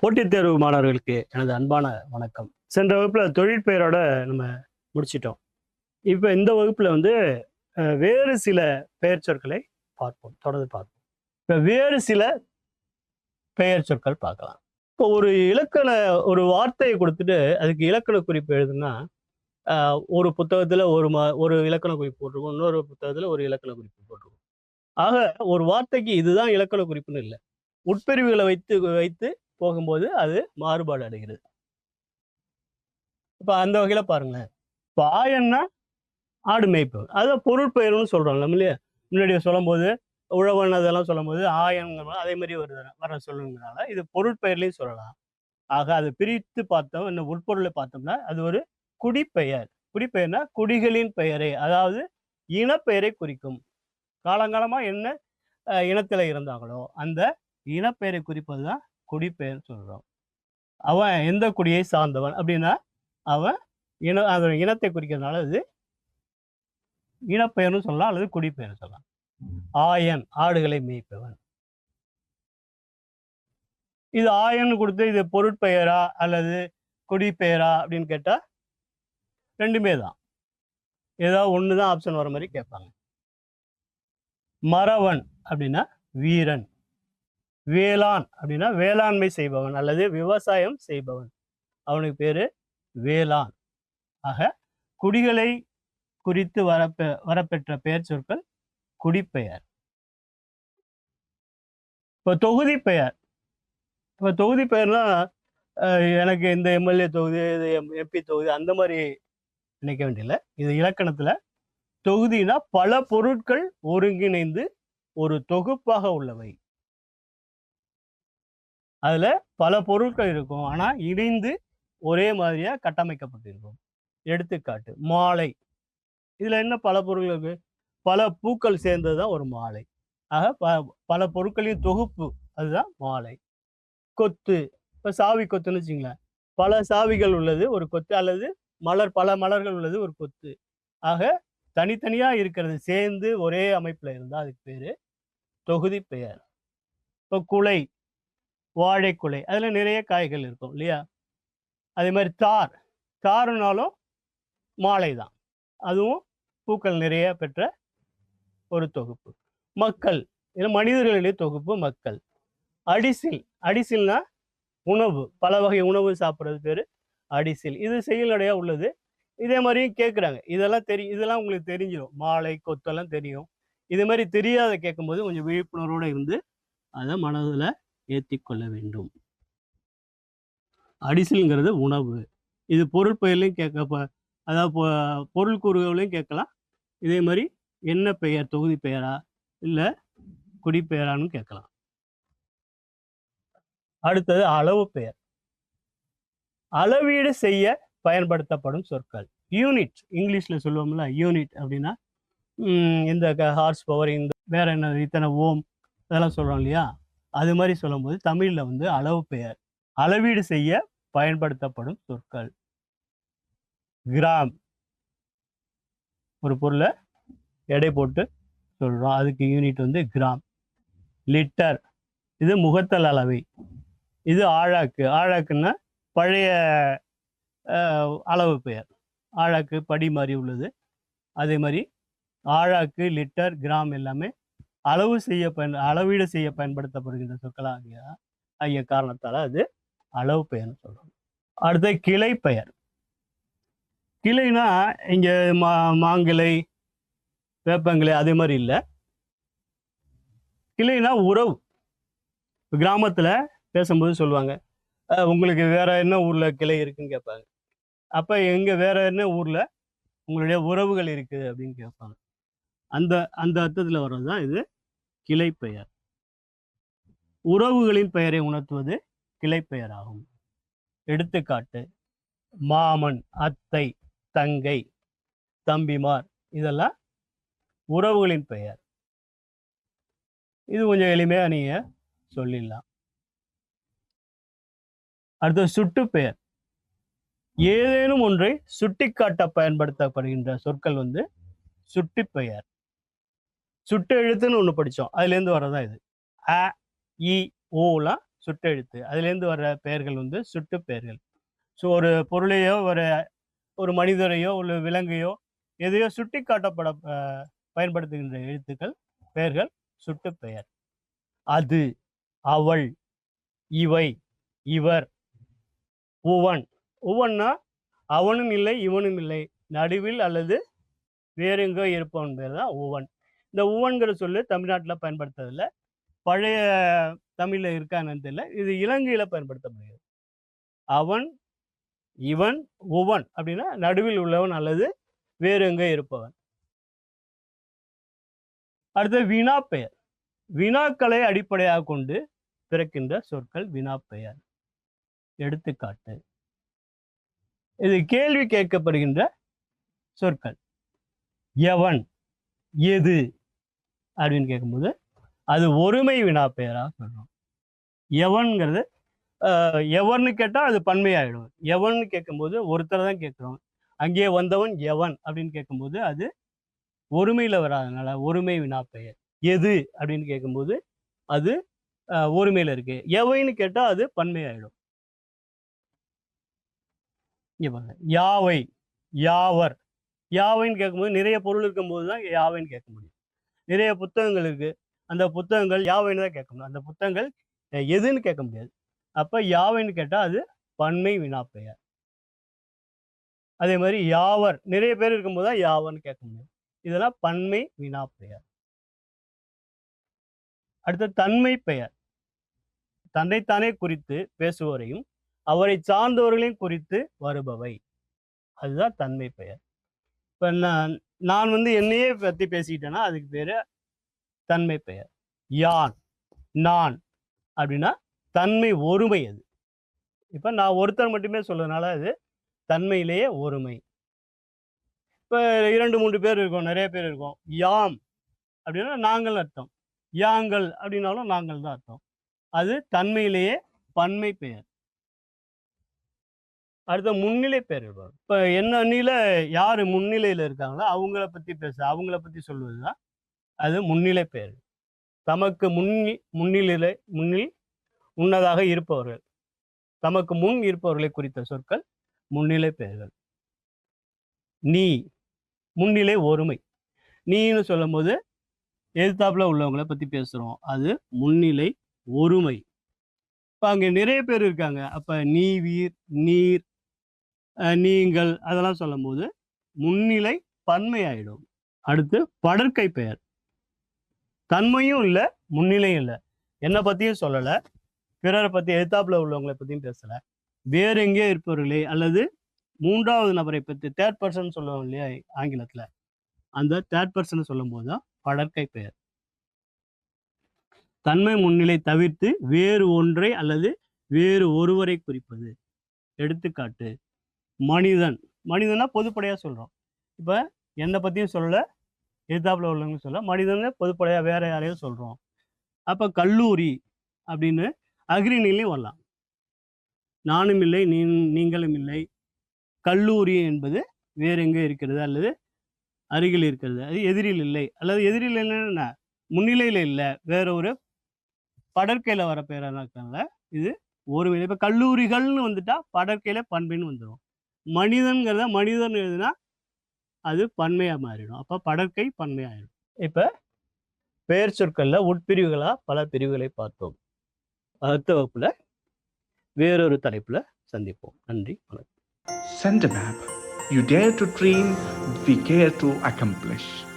போட்டித் தேர்வு மாணவர்களுக்கு எனது அன்பான வணக்கம். சென்ற வகுப்புல தொழிற்பெயரோட நம்ம முடிச்சிட்டோம். இப்போ இந்த வகுப்புல வந்து அஹ், வேறு சில பெயர் சொற்களை பார்ப்போம் தொடர்ந்து பார்ப்போம். இப்போ வேறு சில பெயர் சொற்கள் பார்க்கலாம். இப்போ ஒரு இலக்கண ஒரு வார்த்தையை கொடுத்துட்டு அதுக்கு இலக்கண குறிப்பு எழுதுனா ஒரு புத்தகத்துல ஒரு மா ஒரு இலக்கண குறிப்பு போட்டிருக்கும். இன்னொரு புத்தகத்துல ஒரு இலக்கண குறிப்பு போட்டிருக்கும். ஆக ஒரு வார்த்தைக்கு இதுதான் இலக்கண குறிப்புன்னு இல்லை. உட்பிரிவுகளை வைத்து வைத்து போகும்போது அது மாறுபாடு அடைகிறது. இப்போ அந்த வகையில பாருங்களேன். இப்போ ஆயன்னா ஆடு மேய்ப்பு. அதை பொருட்பெயர்னு சொல்கிறோம் நம்ம இல்லையா? முன்னாடி சொல்லும்போது உழவன் அதெல்லாம் சொல்லும்போது ஆயன்ங்கிற அதே மாதிரி வருது வர சொல்லுங்கிறனால இது பொருட்பெயர்லையும் சொல்லலாம். ஆக அதை பிரித்து பார்த்தோம் இன்னும் உட்பொருளை பார்த்தோம்னா அது ஒரு குடிப்பெயர். குடிப்பெயர்னா குடிகளின் பெயரை அதாவது இனப்பெயரை குறிக்கும். காலங்காலமா என்ன இனத்தில் இனத்துல இருந்தாங்களோ அந்த இனப்பெயரை குறிப்பது தான் குடிப்பெயர்னு சொல்கிறோம் அவன் எந்த குடியை சார்ந்தவன் அப்படின்னா அவன் இன அதோட இனத்தை குறிக்கிறதுனால இது இனப்பெயர்னு சொல்லலாம் அல்லது குடிப்பெயர்னு சொல்லலாம். ஆயன் ஆடுகளை மேய்ப்பவன். இது ஆயன் கொடுத்து இது பொருட்பெயரா அல்லது குடிப்பெயரா அப்படின்னு கேட்டால் ரெண்டுமே தான். ஏதாவது ஒன்று தான் ஆப்ஷன் வர மாதிரி கேட்பாங்க. மறவன் அப்படின்னா வீரன். வேளாண் அப்படின்னா வேளாண்மை செய்பவன் அல்லது விவசாயம் செய்பவன். அவனுக்கு பேரு வேளாண். ஆக குடிகளை குறித்து வரப்பெ வரப்பெற்ற பெயர் சொற்கள் குடிப்பெயர். இப்போ தொகுதி பெயர். இப்போ தொகுதி பெயர்னா எனக்கு இந்த எம்எல்ஏ தொகுதி இது எம்பி தொகுதி அந்த மாதிரி நினைக்க வேண்டியதில்லை. இது இலக்கணத்துல தொகுதினா பல பொருட்கள் ஒருங்கிணைந்து ஒரு தொகுப்பாக உள்ளவை. அதுல பல பொருட்கள் இருக்கும். ஆனா இணைந்து ஒரே மாதிரியா கட்டமைக்கப்பட்டிருக்கும். எடுத்துக்காட்டு மாலை. இதுல என்ன பல பொருட்கள் இருக்கு? பல பூக்கள் சேர்ந்தது தான் ஒரு மாலை. ஆக ப- பல பொருட்களின் தொகுப்பு அதுதான் மாலை. கொத்து. இப்போ சாவி கொத்துன்னு வச்சுங்களேன் பல சாவிகள் உள்ளது. ஒரு கொத்து அல்லது மலர் பல மலர்கள் உள்ளது ஒரு கொத்து. ஆக தனித்தனியா இருக்கிறது சேர்ந்து ஒரே அமைப்புல இருந்தா அதுக்கு பேரு தொகுதி பெயர். இப்போ குலை வாழைக்குலை அதுல நிறைய காய்கள் இருக்கும் இல்லையா? அதே மாதிரி தார். தாருனாலும் மாலை தான். அதுவும் பூக்கள் நிறைய பெற்ற ஒரு தொகுப்பு. மக்கள் இது மனிதர்களுடைய தொகுப்பு மக்கள். அடிசில் அடிசில்னா உணவு பல வகை உணவு சாப்பிட்றது பேரு அடிசில். இது செயலடையாக உள்ளது. இதே மாதிரியும் கேட்குறாங்க இதெல்லாம் தெரியும் இதெல்லாம் உங்களுக்கு தெரிஞ்சிடும் மாலை கொத்தெல்லாம் தெரியும். இது மாதிரி தெரியாத கேட்கும்போது கொஞ்சம் விழிப்புணர்வோடு இருந்து அதை மனதில் ஏற்றி கொள்ள வேண்டும். அடிசில்ங்கிறது உணவு. இது பொருள் பெயர்லையும் கேட்க அதாவது பொருள் கூறுகளையும் கேட்கலாம் இதே மாதிரி என்ன பெயர் தொகுதி பெயரா இல்லை குடிப்பெயரான்னு கேட்கலாம் அடுத்தது அளவு பெயர். அளவீடு செய்ய பயன்படுத்தப்படும் சொற்கள். யூனிட் இங்கிலீஷில் சொல்லுவோம்ல யூனிட் அப்படின்னா இந்த ஹார்ஸ் பவர் இந்த வேற என்ன இத்தனை ஓம் இதெல்லாம் சொல்கிறோம் இல்லையா? அது மாதிரி சொல்லும்போது தமிழில் வந்து அளவு பெயர். அளவீடு செய்ய பயன்படுத்தப்படும் சொற்கள். கிராம் ஒரு பொருளை எடை போட்டு சொல்கிறோம் அதுக்கு யூனிட் வந்து கிராம் லிட்டர் இது முகத்தல் அளவை. இது ஆழாக்கு. ஆழாக்குன்னா பழைய அளவு பெயர். ஆழாக்கு படி மாதிரி உள்ளது. அதே மாதிரி ஆழாக்கு லிட்டர் கிராம் எல்லாமே அளவு செய்ய பயன் அளவீடு செய்ய பயன்படுத்தப்படுகின்ற சொற்களாகிய ஆகிய காரணத்தால் அது அளவு பெயர்னு சொல்கிறோம் அடுத்து கிளை பெயர். கிளைனா இங்கே மா மாங்கிளை வேப்பங்கிளை அதே மாதிரி இல்லை. கிளைனா உறவு. கிராமத்தில் பேசும்போது சொல்லுவாங்க உங்களுக்கு வேற என்ன ஊர்ல கிளை இருக்குன்னு கேட்பாங்க அப்ப எங்க வேற என்ன ஊர்ல உங்களுடைய உறவுகள் இருக்குது அப்படின்னு கேட்பாங்க அந்த அந்த அர்த்தத்துல வர்றது தான் இது கிளை பெயர். உறவுகளின் பெயரை உணர்த்துவது கிளை பெயராகும். எடுத்துக்காட்டு மாமன் அத்தை தங்கை தம்பிமார் இதெல்லாம் உறவுகளின் பெயர். இது கொஞ்சம் எளிமையாக நீங்கள் சொல்லிடலாம். அடுத்து சுட்டு பெயர். ஏதேனும் ஒன்றை சுட்டிக்காட்ட பயன்படுத்தப்படுகின்ற சொற்கள் வந்து சுட்டி பெயர். சுட்டு எழுத்துன்னு ஒன்று படித்தோம் அதுலேருந்து வர்றதா இது. அ இ ஓலாம் சுட்டெழுத்து அதுலேருந்து வர்ற பெயர்கள் வந்து சுட்டு பெயர்கள். ஸோ ஒரு பொருளையோ ஒரு ஒரு மனிதரையோ ஒரு விலங்கையோ எதையோ சுட்டி காட்டப்பட பயன்படுத்துகின்ற எழுத்துக்கள் பெயர்கள் சுட்டு பெயர். அது அவள் இவை இவர் உவன். உவன்னா அவனும் இல்லை இவனும் இல்லை. நடுவில் அல்லது வேறு எங்கோ இருப்பவன் பேர் தான் உவன். இந்த உவன்கிற சொல்லு தமிழ்நாட்டில் பயன்படுத்துறதில்ல பழைய தமிழில் இருக்கான்னு தெரியல. இது இலங்கையில் பயன்படுத்தப்படுகிறது. அவன் இவன் உவன் அப்படின்னா நடுவில் உள்ளவன் அல்லது வேறு எங்கே இருப்பவன். அடுத்து வினா பெயர். வினாக்களை அடிப்படையாக கொண்டு பிறக்கின்ற சொற்கள் வினா பெயர். எடுத்துக்காட்டு. இது கேள்வி கேட்கப்படுகின்ற சொற்கள். எவன் எது அப்படின்னு கேட்கும்போது அது ஒருமை வினா பெயராக சொல்றோம். எவன்கிறது எவன்னு கேட்டால் அது பன்மையாயிடும். எவன்னு கேட்கும்போது ஒருத்தரை தான் கேட்குறோம். அங்கே வந்தவன் எவன் அப்படின்னு கேட்கும்போது அது ஒருமையில் வராதனால ஒருமை வினா பெயர். எது அப்படின்னு கேட்கும்போது அது ஆஹ், ஒருமையில் இருக்கு. எவைன்னு கேட்டால் அது பன்மையாயிடும். பாருங்க யாவை யாவர். யாவைன்னு கேட்கும்போது நிறைய பொருள் இருக்கும்போது தான் யாவைன்னு கேட்க முடியும். நிறைய புத்தகங்கள் இருக்கு. அந்த புத்தகங்கள் யாவைன்னு தான் கேட்க முடியும். அந்த புத்தகங்கள் எதுன்னு கேட்க முடியாது. அப்ப யாவைன்னு கேட்டால் அது பன்மை வினா பெயர். அதே மாதிரி யாவர் நிறைய பேர் இருக்கும்போது தான் யாவர்னு கேட்க முடியும். இதெல்லாம் பன்மை வினா பெயர். தன்மை பெயர். தன்னைத்தானே குறித்து பேசுவோரையும் அவரை சார்ந்தவர்களையும் குறித்து வருபவை. அதுதான் தன்மை பெயர். இப்போ நான் நான் வந்து என்னையே பற்றி பேசிக்கிட்டேன்னா அதுக்கு பேர் தன்மை பெயர். யான் நான் அப்படின்னா தன்மை ஒருமை அது. இப்போ நான் ஒருத்தர் மட்டுமே சொல்றதுனால அது தன்மையிலேயே ஒருமை. இப்போ இரண்டு மூன்று பேர் இருக்கோம் நிறைய பேர் இருக்கோம். யாம் அப்படின்னா நாங்கள் அர்த்தம். யாங்கள் அப்படின்னாலும் நாங்கள் தான் அர்த்தம். அது தன்மையிலேயே பன்மை பெயர். அடுத்த முன்னிலை பெயர் இப்போ என்ன அணியில் யார் முன்னிலையில் இருக்காங்களோ அவங்கள பற்றி பேச அவங்கள பற்றி சொல்வது தான் அது முன்னிலை பெயர். தமக்கு முன்னி முன்னிலை முன்னில் முன்னதாக இருப்பவர்கள். தமக்கு முன் இருப்பவர்களை குறித்த சொற்கள் முன்னிலை பெயர்கள். நீ முன்னிலை ஒருமை. நீன்னு சொல்லும்போது எதிர்த்தாப்புல உள்ளவங்களை பற்றி பேசுகிறோம் அது முன்னிலை ஒருமை. இப்போ அங்கே நிறைய பேர் இருக்காங்க. அப்போ நீ வீர் நீர் நீங்கள் அதெல்லாம் சொல்லும்போது முன்னிலை பன்மையாயிடும். அடுத்து படற்கை பெயர். தன்மையும் இல்லை முன்னிலையும் இல்லை. என்னை பற்றியும் சொல்லலை. பிறரை பற்றி எழுத்தாப்பில் உள்ளவங்களை பற்றியும் பேசலை. வேற எங்கேயோ இருப்பவர்களே அல்லது மூன்றாவது நபரை பற்றி தேர்ட் பர்சன் சொல்லுவோம் இல்லையா ஆங்கிலத்தில். அந்த தேர்ட் பர்சன் சொல்லும்போது தான் படற்கை பெயர். தன்மை முன்னிலை தவிர்த்து வேறு ஒன்றை அல்லது வேறு ஒருவரை குறிப்பது. எடுத்துக்காட்டு மனிதன். மனிதனா பொதுப்படையாக சொல்கிறோம் இப்போ எந்த பற்றியும் சொல்லலை எதிர்த்தாப்பில் உள்ளவங்க சொல்ல மனிதனை பொதுப்படையாக வேற யாரையும் சொல்கிறோம் அப்போ கல்லூரி அப்படின்னு அக்ரிணிலையும் வரலாம். நானும் இல்லை நீ நீங்களும் இல்லை. கல்லூரி என்பது வேற எங்கே இருக்கிறது அல்லது அருகில் இருக்கிறது. அது எதிரில் இல்லை. அல்லது எதிரில் இல்லைன்னா முன்னிலையில் இல்லை. வேற ஒரு படற்கையில் வர பேராக இருக்கிறதுனால இது ஒரு இப்போ கல்லூரிகள்னு வந்துட்டா படற்கையில் பண்பின்னு வந்துடும் மனிதன்கிறத மனிதன் எழுதுனா அது பன்மையாக மாறிடும். அப்போ படற்கை பன்மையாயிடும். இப்போ பெயர் சொற்களில் உட்பிரிவுகளாக பல பிரிவுகளை பார்த்தோம். அடுத்த வகுப்புல வேறொரு தலைப்புல சந்திப்போம். நன்றி வணக்கம். A map. You dare to dream, we care to accomplish.